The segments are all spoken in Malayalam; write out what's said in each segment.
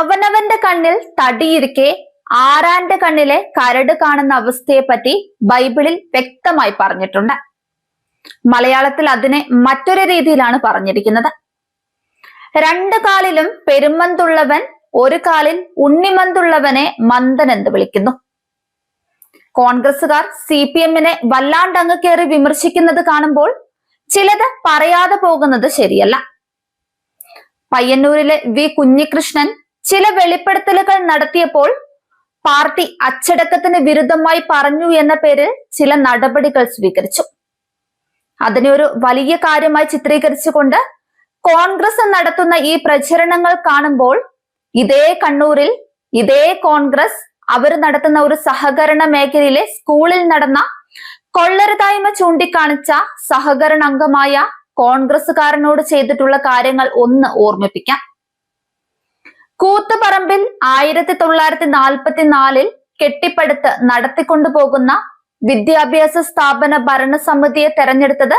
അവനവന്റെ കണ്ണിൽ തടിയിരിക്കെ ആരാന്റെ കണ്ണിലെ കരട് കാണുന്ന അവസ്ഥയെപ്പറ്റി ബൈബിളിൽ വ്യക്തമായി പറഞ്ഞിട്ടുണ്ട്. മലയാളത്തിൽ അതിനെ മറ്റൊരു രീതിയിലാണ് പറഞ്ഞിരിക്കുന്നത്. രണ്ടു കാലിലും പെരുമന്തുള്ളവൻ ഒരു കാലിൽ ഉണ്ണിമന്തുള്ളവനെ മന്ദൻ എന്ന് വിളിക്കുന്നു. കോൺഗ്രസുകാർ സി പി എമ്മിനെ വല്ലാണ്ടങ്ങ് കയറി വിമർശിക്കുന്നത് കാണുമ്പോൾ ചിലത് പറയാതെ പോകുന്നത് ശരിയല്ല. പയ്യന്നൂരിലെ വി കുഞ്ഞികൃഷ്ണൻ ചില വെളിപ്പെടുത്തലുകൾ നടത്തിയപ്പോൾ പാർട്ടി അച്ചടക്കത്തിന് വിരുദ്ധമായി പറഞ്ഞു എന്ന പേരിൽ ചില നടപടികൾ സ്വീകരിച്ചു. അതിനെ ഒരു വലിയ കാര്യമായി ചിത്രീകരിച്ചുകൊണ്ട് കോൺഗ്രസ് നടത്തുന്ന ഈ പ്രചരണങ്ങൾ കാണുമ്പോൾ ഇതേ കണ്ണൂരിൽ ഇതേ കോൺഗ്രസ് അവർ നടത്തുന്ന ഒരു സഹകരണ മേഖലയിലെ സ്കൂളിൽ നടന്ന കൊള്ളരുതായ്മ ചൂണ്ടിക്കാണിച്ച സഹകരണ അംഗമായ കോൺഗ്രസുകാരനോട് ചെയ്തിട്ടുള്ള കാര്യങ്ങൾ ഒന്ന് ഓർമ്മിപ്പിക്കാം. കൂത്തുപറമ്പിൽ ആയിരത്തി തൊള്ളായിരത്തി നാൽപ്പത്തി നാലിൽ കെട്ടിപ്പടുത്ത് നടത്തിക്കൊണ്ടുപോകുന്ന വിദ്യാഭ്യാസ സ്ഥാപന ഭരണസമിതിയെ തെരഞ്ഞെടുത്തത്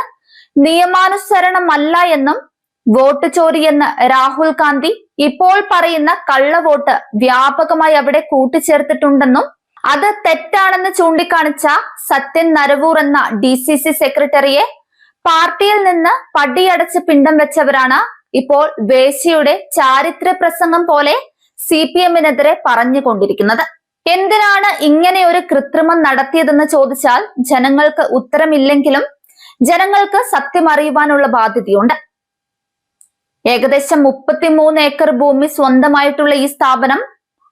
നിയമാനുസരണമല്ല എന്നും വോട്ട് ചോരിയെന്ന് രാഹുൽ ഗാന്ധി ഇപ്പോൾ പറയുന്ന കള്ളവോട്ട് വ്യാപകമായി അവിടെ കൂട്ടിച്ചേർത്തിട്ടുണ്ടെന്നും അത് തെറ്റാണെന്ന് ചൂണ്ടിക്കാണിച്ച സത്യൻ നരവൂർ എന്ന ഡി സെക്രട്ടറിയെ പാർട്ടിയിൽ നിന്ന് പടിയടച്ച് പിണ്ടം വെച്ചവരാണ് ഇപ്പോൾ വേശ്യയുടെ ചാരിത്ര പ്രസംഗം പോലെ സി പി എമ്മിനെതിരെ പറഞ്ഞുകൊണ്ടിരിക്കുന്നത്. എന്തിനാണ് ഇങ്ങനെ ഒരു കൃത്രിമം നടത്തിയതെന്ന് ചോദിച്ചാൽ ജനങ്ങൾക്ക് ഉത്തരമില്ലെങ്കിലും ജനങ്ങൾക്ക് സത്യം അറിയുവാനുള്ള ബാധ്യതയുണ്ട്. ഏകദേശം മുപ്പത്തിമൂന്ന് ഏക്കർ ഭൂമി സ്വന്തമായിട്ടുള്ള ഈ സ്ഥാപനം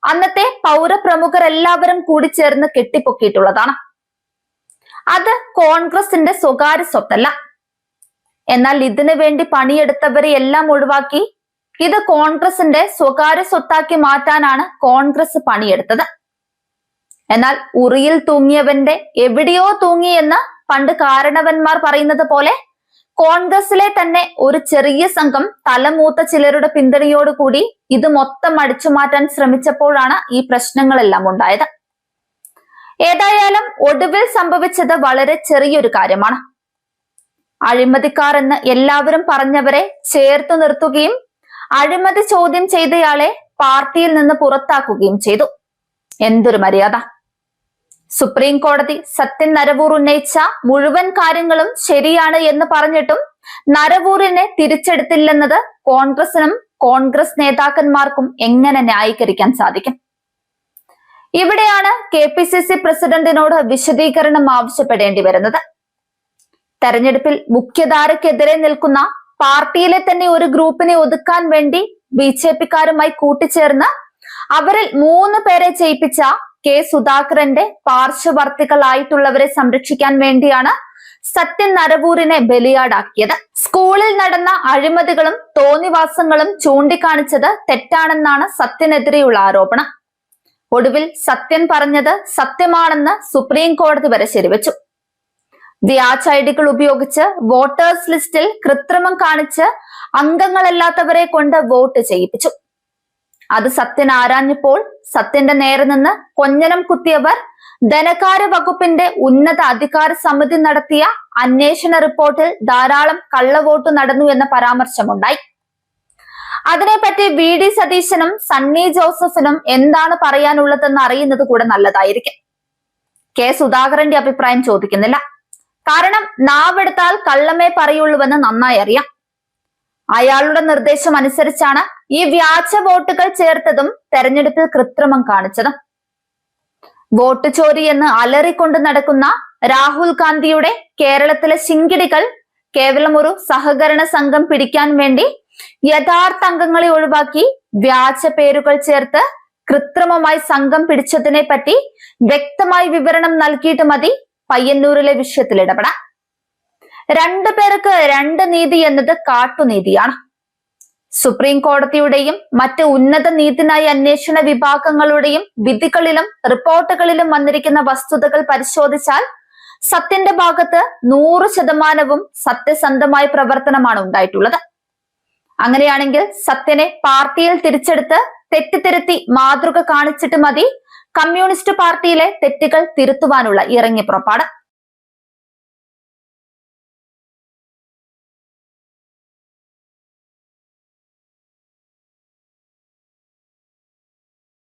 അന്നത്തെ പൗരപ്രമുഖർ എല്ലാവരും കൂടി ചേർന്ന് കെട്ടിപ്പൊക്കിയിട്ടുള്ളതാണ്. അത് കോൺഗ്രസിന്റെ സ്വകാര്യ സ്വത്തല്ല. എന്നാൽ ഇതിനു വേണ്ടി പണിയെടുത്തവരെ എല്ലാം ഒഴിവാക്കി ഇത് കോൺഗ്രസിന്റെ സ്വകാര്യ സ്വത്താക്കി മാറ്റാനാണ് കോൺഗ്രസ് പണിയെടുത്തത്. എന്നാൽ ഉറിയിൽ തൂങ്ങിയവന്റെ എവിടെയോ തൂങ്ങി എന്ന് പണ്ട് കാരണവന്മാർ പറയുന്നത് പോലെ കോൺഗ്രസിലെ തന്നെ ഒരു ചെറിയ സംഘം തലമൂത്ത ചിലരുടെ പിന്തുണയോടുകൂടി ഇത് മൊത്തം അടിച്ചു മാറ്റാൻ ശ്രമിച്ചപ്പോഴാണ് ഈ പ്രശ്നങ്ങളെല്ലാം ഉണ്ടായത്. ഏതായാലും ഒടുവിൽ സംഭവിച്ചത് വളരെ ചെറിയൊരു കാര്യമാണ്. അഴിമതിക്കാർ എന്ന് എല്ലാവരും പറഞ്ഞവരെ ചേർത്തു നിർത്തുകയും അഴിമതി ചോദ്യം ചെയ്തയാളെ പാർട്ടിയിൽ നിന്ന് പുറത്താക്കുകയും ചെയ്തു. എന്തൊരു മര്യാദ. സുപ്രീം കോടതി സത്യൻ നരവൂർ ഉന്നയിച്ച മുഴുവൻ കാര്യങ്ങളും ശരിയാണ് എന്ന് പറഞ്ഞിട്ടും നരവൂറിനെ തിരിച്ചെടുത്തില്ലെന്നത് കോൺഗ്രസിനും കോൺഗ്രസ് നേതാക്കന്മാർക്കും എങ്ങനെ ന്യായീകരിക്കാൻ സാധിക്കും? ഇവിടെയാണ് കെ പി സി സി പ്രസിഡന്റിനോട് വിശദീകരണം ആവശ്യപ്പെടേണ്ടി വരുന്നത്. തെരഞ്ഞെടുപ്പിൽ മുഖ്യധാരക്കെതിരെ നിൽക്കുന്ന പാർട്ടിയിലെ തന്നെ ഒരു ഗ്രൂപ്പിനെ ഒതുക്കാൻ വേണ്ടി ബി ജെ പിക്കാരുമായി കൂട്ടിച്ചേർന്ന് അവരിൽ മൂന്ന് പേരെ ചെയ്യിപ്പിച്ച കെ സുധാകരന്റെ പാർശ്വവർത്തികളായിട്ടുള്ളവരെ സംരക്ഷിക്കാൻ വേണ്ടിയാണ് സത്യൻ നരവൂരിനെ ബലിയാടാക്കിയത്. സ്കൂളിൽ നടന്ന അഴിമതികളും തോന്നിവാസങ്ങളും ചൂണ്ടിക്കാണിച്ചത് തെറ്റാണെന്നാണ് സത്യനെതിരെയുള്ള ആരോപണം. ഒടുവിൽ സത്യൻ പറഞ്ഞത് സത്യമാണെന്ന് സുപ്രീം കോടതി വരെ ശരിവച്ചു. വ്യാജ ഐഡികൾ ഉപയോഗിച്ച് വോട്ടേഴ്സ് ലിസ്റ്റിൽ കൃത്രിമം കാണിച്ച് അംഗങ്ങളല്ലാത്തവരെ കൊണ്ട് വോട്ട് ചെയ്യിപ്പിച്ചു. അത് സത്യൻ ആരാഞ്ഞപ്പോൾ സത്യന്റെ നേരെ നിന്ന് കൊഞ്ഞനം കുത്തിയവർ ധനകാര്യ വകുപ്പിന്റെ ഉന്നത അധികാര സമിതി നടത്തിയ അന്വേഷണ റിപ്പോർട്ടിൽ ധാരാളം കള്ളവോട്ട് നടന്നു എന്ന പരാമർശമുണ്ടായി. അതിനെപ്പറ്റി വി ഡി സതീശനും സണ്ണി ജോസഫിനും എന്താണ് പറയാനുള്ളതെന്ന് അറിയുന്നത് കൂടെ നല്ലതായിരിക്കും. കെ സുധാകരന്റെ അഭിപ്രായം ചോദിക്കുന്നില്ല. കാരണം നാവെടുത്താൽ കള്ളമേ പറയുള്ളൂവെന്ന് നന്നായി അറിയാം. അയാളുടെ നിർദ്ദേശം അനുസരിച്ചാണ് ഈ വ്യാജ വോട്ടുകൾ ചേർത്തതും തെരഞ്ഞെടുപ്പിൽ കൃത്രിമം കാണിച്ചതും. വോട്ട് ചോരി എന്ന് അലറിക്കൊണ്ട് നടക്കുന്ന രാഹുൽ ഗാന്ധിയുടെ കേരളത്തിലെ ശിങ്കിടികൾ കേവലം ഒരു സഹകരണ സംഘം പിടിക്കാൻ വേണ്ടി യഥാർത്ഥ അംഗങ്ങളെ ഒഴിവാക്കി വ്യാജ പേരുകൾ ചേർത്ത് കൃത്രിമമായി സംഘം പിടിച്ചതിനെ പറ്റി വ്യക്തമായി വിവരണം നൽകിയിട്ട് മതി. പയ്യന്നൂരിലെ വിഷയത്തിൽ ഇടപെടാൻ രണ്ടു പേർക്ക് രണ്ട് നീതി എന്നത് കാട്ടുനീതിയാണ്. സുപ്രീം കോടതിയുടെയും മറ്റ് ഉന്നത നീതിന്യായ അന്വേഷണ വിഭാഗങ്ങളുടെയും വിധികളിലും റിപ്പോർട്ടുകളിലും വന്നിരിക്കുന്ന വസ്തുതകൾ പരിശോധിച്ചാൽ സത്യന്റെ ഭാഗത്ത് നൂറ് ശതമാനവും സത്യസന്ധമായ പ്രവർത്തനമാണ് ഉണ്ടായിട്ടുള്ളത്. അങ്ങനെയാണെങ്കിൽ സത്യനെ പാർട്ടിയിൽ തിരിച്ചെടുത്ത് തെറ്റിത്തിരുത്തി മാതൃക കാണിച്ചിട്ട് മതി. കമ്മ്യൂണിസ്റ്റ് പാർട്ടിയിലെ തെറ്റുകൾ തിരുത്തുവാനുള്ള ഇറങ്ങി പുറപ്പാട്.